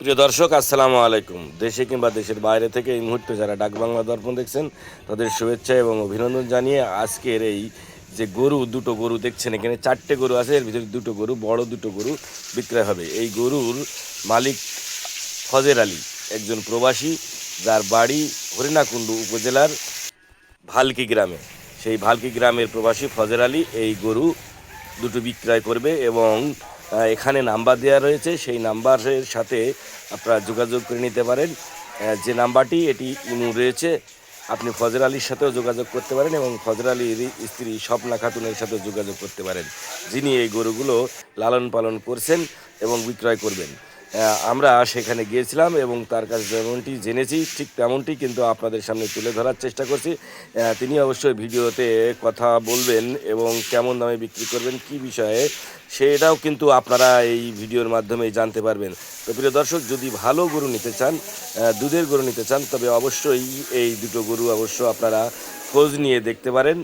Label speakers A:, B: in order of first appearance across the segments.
A: প্রিয় দর্শক, আসসালামু আলাইকুম। দেশে কিংবা দেশের বাইরে থেকে এই মুহূর্তে যারা ডাক বাংলা দর্পণ দেখছেন, তাদের শুভেচ্ছা এবং অভিনন্দন জানিয়ে আজকের এই যে গরু, দুটো গরু দেখছেন, এখানে চারটে গরু আছে, এর ভিতরে দুটো গরু, বড় দুটো গরু বিক্রয় হবে। এই গরুর মালিক ফজের আলী, একজন প্রবাসী, যার বাড়ি হরিণাকুণ্ডু উপজেলার ভালকি গ্রামে। সেই ভালকি গ্রামের প্রবাসী ফজের আলী এই গরু দুটো বিক্রয় করবে এবং এখানে নাম্বার দেওয়া রয়েছে, সেই নাম্বারের সাথে আপনারা যোগাযোগ করে নিতে পারেন। যে নাম্বারটি, এটি ইমু রয়েছে। আপনি ফজর আলীর সাথেও যোগাযোগ করতে পারেন এবং ফজর আলীর স্ত্রী স্বপ্না খাতুনের সাথেও যোগাযোগ করতে পারেন, যিনি এই গরুগুলো লালন পালন করছেন এবং বিক্রয় করবেন। আমরা সেখানে গিয়েছিলাম এবং তার কাছে যেমনটি জেনেছি, ঠিক তেমনটি কিন্তু আপনাদের সামনে তুলে ধরার চেষ্টা করছি। তিনি অবশ্যই ভিডিওতে কথা বলবেন এবং কেমন দামে বিক্রি করবেন, কি বিষয়ে, সেটাও কিন্তু আপনারা এই ভিডিওর মাধ্যমে জানতে পারবেন। তো প্রিয় দর্শক, যদি ভালো গরু নিতে চান দুধের গরু নিতে চান, তবে অবশ্যই এই দুটো গরু অবশ্য আপনারা খোঁজ নিয়ে দেখতে পারেন।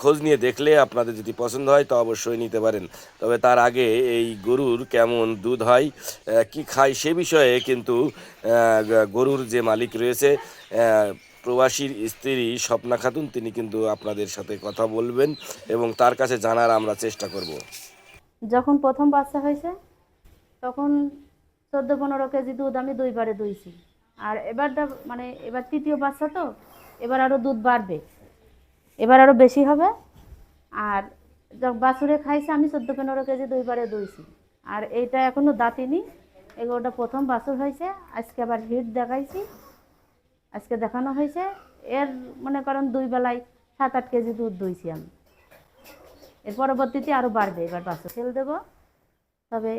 A: খোঁজ নিয়ে দেখলে আপনাদের যদি পছন্দ হয়, তো অবশ্যই নিতে পারেন। তবে তার আগে এই গরুর কেমন দুধ হয় কি খায় সে বিষয়ে কিন্তু গরুর যে মালিক রয়েছে প্রবাসীর স্ত্রী স্বপ্না খাতুন, তিনি কিন্তু আপনাদের সাথে কথা বলবেন এবং তার কাছে জানার আমরা চেষ্টা করব।
B: যখন প্রথম বাচ্চা হয়েছে, তখন চোদ্দ পনেরো কেজি দুধ আমি দুইবারে দুইছি। আর এবারটা মানে এবার তৃতীয় বাচ্চা তো এবার আরও দুধ বাড়বে। এবার আরও বেশি হবে। আর বাছুরে খাইছে, আমি চোদ্দ পনেরো কেজি দুইবারে দুইছি। আর এইটা এখনও দাঁতিনি এগুলোটা প্রথম বাছুর হয়েছে। আজকে আবার হিট দেখাইছি। আজকে দেখানো হয়েছে। এর মনে করেন দুই বেলায় সাত আট কেজি দুধ দুইছি আমি। এর পরবর্তীতে আরও বাড়বে। এবার বাছুর সেল দেবো। তবে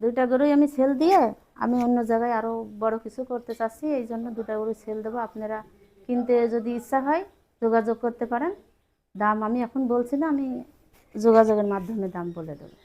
B: দুইটা গরুই আমি সেল দিয়ে আমি অন্য জায়গায় আরও বড় কিছু করতে চাচ্ছি। এই জন্য দুটা গরু সেল দেবো। আপনারা কিনতে যদি ইচ্ছা হয় যোগাযোগ করতে পারেন। দাম আমি এখন বলছি না, আমি যোগাযোগের মাধ্যমে দাম বলে দেবো।